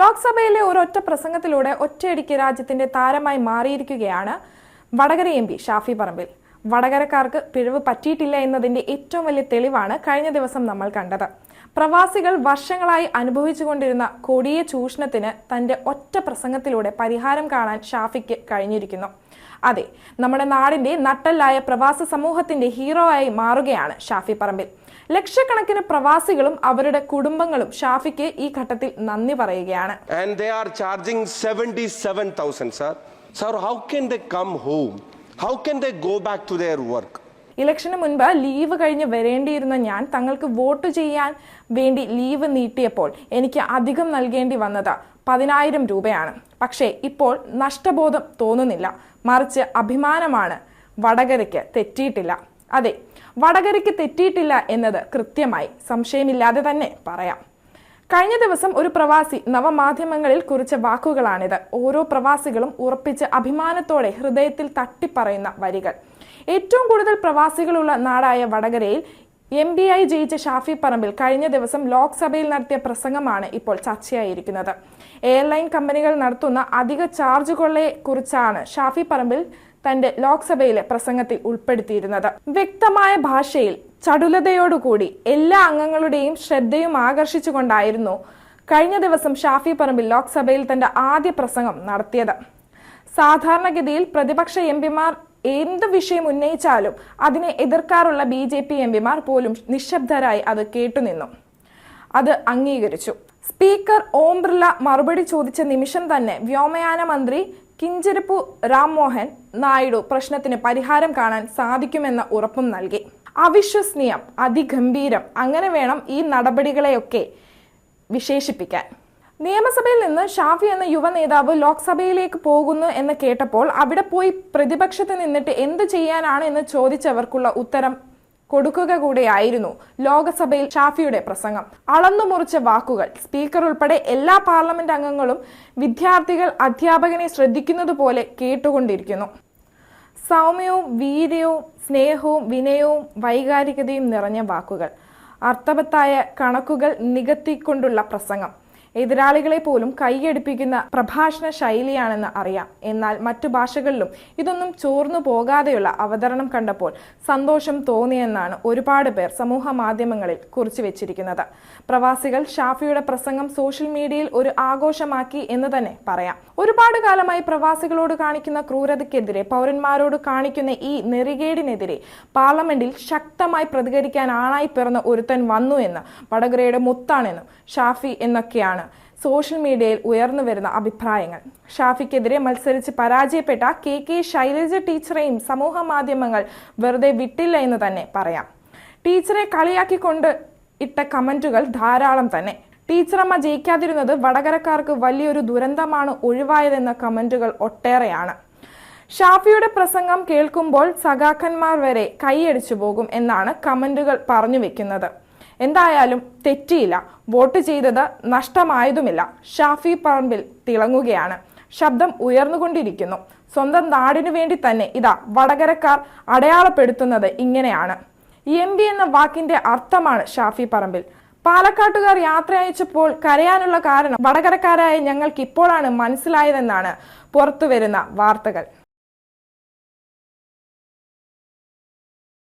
ലോക്സഭയിലെ ഒരൊറ്റ പ്രസംഗത്തിലൂടെ ഒറ്റയടിക്ക് രാജ്യത്തിന്റെ താരമായി മാറിയിരിക്കുകയാണ് വടകര എം പി ഷാഫി പറമ്പിൽ. വടകരക്കാർക്ക് പിഴവ് പറ്റിയിട്ടില്ല എന്നതിന്റെ ഏറ്റവും വലിയ തെളിവാണ് കഴിഞ്ഞ ദിവസം നമ്മൾ കണ്ടത്. പ്രവാസികൾ വർഷങ്ങളായി അനുഭവിച്ചുകൊണ്ടിരുന്ന കൊടിയ ചൂഷണത്തിന് തന്റെ ഒറ്റ പ്രസംഗത്തിലൂടെ പരിഹാരം കാണാൻ ഷാഫിക്ക് കഴിഞ്ഞിരിക്കുന്നു. അതെ നമ്മുടെ നാടിന്റെ നട്ടല്ലായ പ്രവാസ സമൂഹത്തിന്റെ ഹീറോ ആയി മാറുകയാണ് ഷാഫി പറമ്പിൽ. ലക്ഷക്കണക്കിന് പ്രവാസികളും അവരുടെ കുടുംബങ്ങളും ഷാഫിക്ക് ഈ ഘട്ടത്തിൽ നന്ദി പറയുകയാണ്. And they are charging 77,000, sir sir how can they come home can they go back to their work? ഇലക്ഷന് മുൻപ് ലീവ് കഴിഞ്ഞ് വരേണ്ടിയിരുന്ന ഞാൻ തങ്ങൾക്ക് വോട്ട് ചെയ്യാൻ വേണ്ടി ലീവ് നീട്ടിയപ്പോൾ എനിക്ക് അധികം നൽകേണ്ടി വന്നത് പതിനായിരം രൂപയാണ്. പക്ഷേ ഇപ്പോൾ നഷ്ടബോധം തോന്നുന്നില്ല. മറിച്ച് അഭിമാനമാണ്. വടകരയ്ക്ക് തെറ്റിയിട്ടില്ല. അതെ വടകരയ്ക്ക് തെറ്റിയിട്ടില്ല എന്നത് കൃത്യമായി സംശയമില്ലാതെ തന്നെ പറയാം. കഴിഞ്ഞ ദിവസം ഒരു പ്രവാസി നവമാധ്യമങ്ങളിൽ കുറിച്ച വാക്കുകളാണിത്. ഓരോ പ്രവാസികളും ഉറപ്പിച്ച് അഭിമാനത്തോടെ ഹൃദയത്തിൽ തട്ടിപ്പറയുന്ന വരികൾ. ഏറ്റവും കൂടുതൽ പ്രവാസികളുള്ള നാടായ വടകരയിൽ എം ബി ഐ ജയിച്ച ഷാഫി പറമ്പിൽ കഴിഞ്ഞ ദിവസം ലോക്സഭയിൽ നടത്തിയ പ്രസംഗമാണ് ഇപ്പോൾ ചർച്ചയായിരിക്കുന്നത്. എയർലൈൻ കമ്പനികൾ നടത്തുന്ന അധിക ചാർജുകളെ കുറിച്ചാണ് ഷാഫി പറമ്പിൽ തന്റെ ലോക്സഭയിലെ പ്രസംഗത്തിൽ ഉൾപ്പെടുത്തിയിരുന്നത്. വ്യക്തമായ ഭാഷയിൽ ചടുലതയോടുകൂടി എല്ലാ അംഗങ്ങളുടെയും ശ്രദ്ധയും ആകർഷിച്ചുകൊണ്ടായിരുന്നു കഴിഞ്ഞ ദിവസം ഷാഫി പറമ്പിൽ ലോക്സഭയിൽ തന്റെ ആദ്യ പ്രസംഗം നടത്തിയത്. സാധാരണഗതിയിൽ പ്രതിപക്ഷ എം പിമാർ എന്ത് വിഷയം ഉന്നയിച്ചാലും അതിനെ എതിർക്കാറുള്ള ബി ജെ പി എം പിമാർ പോലും നിശബ്ദരായി അത് കേട്ടുനിന്നു. അത് അംഗീകരിച്ചു. സ്പീക്കർ ഓം ബിർള മറുപടി ചോദിച്ച നിമിഷം തന്നെ വ്യോമയാന മന്ത്രി കിഞ്ചിരിപ്പു രാംമോഹൻ നായിഡു പ്രശ്നത്തിന് പരിഹാരം കാണാൻ സാധിക്കുമെന്ന ഉറപ്പും നൽകി. അവിശ്വസനീയം അതിഗംഭീരം അങ്ങനെ വേണം ഈ നടപടികളെയൊക്കെ വിശേഷിപ്പിക്കാൻ. നിയമസഭയിൽ നിന്ന് ഷാഫി എന്ന യുവ നേതാവ് ലോക്സഭയിലേക്ക് പോകുന്നു എന്ന് കേട്ടപ്പോൾ അവിടെ പോയി പ്രതിപക്ഷത്ത് നിന്നിട്ട് എന്ത് ചെയ്യാനാണ് എന്ന് ചോദിച്ചവർക്കുള്ള ഉത്തരം കൊടുക്കുക കൂടെയായിരുന്നു ലോകസഭയിൽ ഷാഫിയുടെ പ്രസംഗം. അളന്നു മുറിച്ച വാക്കുകൾ സ്പീക്കർ ഉൾപ്പെടെ എല്ലാ പാർലമെന്റ് അംഗങ്ങളും വിദ്യാർത്ഥികൾ അധ്യാപകനെ ശ്രദ്ധിക്കുന്നത് പോലെ കേട്ടുകൊണ്ടിരിക്കുന്നു. സൗമ്യവും വീര്യവും സ്നേഹവും വിനയവും വൈകാരികതയും നിറഞ്ഞ വാക്കുകൾ അർത്ഥവത്തായ കണക്കുകൾ നികത്തിക്കൊണ്ടുള്ള പ്രസംഗം. എതിരാളികളെ പോലും കൈയടിപ്പിക്കുന്ന പ്രഭാഷണ ശൈലിയാണെന്ന് അറിയാം. എന്നാൽ മറ്റു ഭാഷകളിലും ഇതൊന്നും ചോർന്നു പോകാതെയുള്ള അവതരണം കണ്ടപ്പോൾ സന്തോഷം തോന്നിയെന്നാണ് ഒരുപാട് പേർ സമൂഹ മാധ്യമങ്ങളിൽ കുറിച്ചു വെച്ചിരിക്കുന്നത്. പ്രവാസികൾ ഷാഫിയുടെ പ്രസംഗം സോഷ്യൽ മീഡിയയിൽ ഒരു ആഘോഷമാക്കി എന്ന് തന്നെ പറയാം. ഒരുപാട് കാലമായി പ്രവാസികളോട് കാണിക്കുന്ന ക്രൂരതയ്ക്കെതിരെ പൗരന്മാരോട് കാണിക്കുന്ന ഈ നെറികേടിനെതിരെ പാർലമെന്റിൽ ശക്തമായി പ്രതികരിക്കാൻ ആണായി പിറന്ന ഒരുത്തൻ വന്നു എന്ന് വടകരയുടെ മുത്താണെന്നും ഷാഫി എന്നൊക്കെയാണ് സോഷ്യൽ മീഡിയയിൽ ഉയർന്നു വരുന്ന അഭിപ്രായങ്ങൾ. ഷാഫിക്കെതിരെ മത്സരിച്ച് പരാജയപ്പെട്ട കെ കെ ശൈലജ ടീച്ചറെയും സമൂഹ മാധ്യമങ്ങൾ വെറുതെ വിട്ടില്ല എന്ന് തന്നെ പറയാം. ടീച്ചറെ കളിയാക്കിക്കൊണ്ട് ഇട്ട കമന്റുകൾ ധാരാളം തന്നെ. ടീച്ചറമ്മ ജയിക്കാതിരുന്നത് വടകരക്കാർക്ക് വലിയൊരു ദുരന്തമാണ് ഒഴിവായതെന്ന കമന്റുകൾ ഒട്ടേറെയാണ്. ഷാഫിയുടെ പ്രസംഗം കേൾക്കുമ്പോൾ സഖാക്കന്മാർ വരെ കൈയടിച്ചു പോകും എന്നാണ് കമന്റുകൾ പറഞ്ഞു വെക്കുന്നത്. എന്തായാലും തെറ്റിയില്ല. വോട്ട് ചെയ്തത് നഷ്ടമായതുമില്ല. ഷാഫി പറമ്പിൽ തിളങ്ങുകയാണ്. ശബ്ദം ഉയർന്നുകൊണ്ടിരിക്കുന്നു. സ്വന്തം നാടിനു വേണ്ടി തന്നെ ഇതാ വടകരക്കാർ അടയാളപ്പെടുത്തുന്നത് ഇങ്ങനെയാണ്. എം പി എന്ന വാക്കിന്റെ അർത്ഥമാണ് ഷാഫി പറമ്പിൽ. പാലക്കാട്ടുകാർ യാത്ര അയച്ചപ്പോൾ കരയാനുള്ള കാരണം വടകരക്കാരായ ഞങ്ങൾക്ക് ഇപ്പോഴാണ് മനസ്സിലായതെന്നാണ് പുറത്തുവരുന്ന വാർത്തകൾ.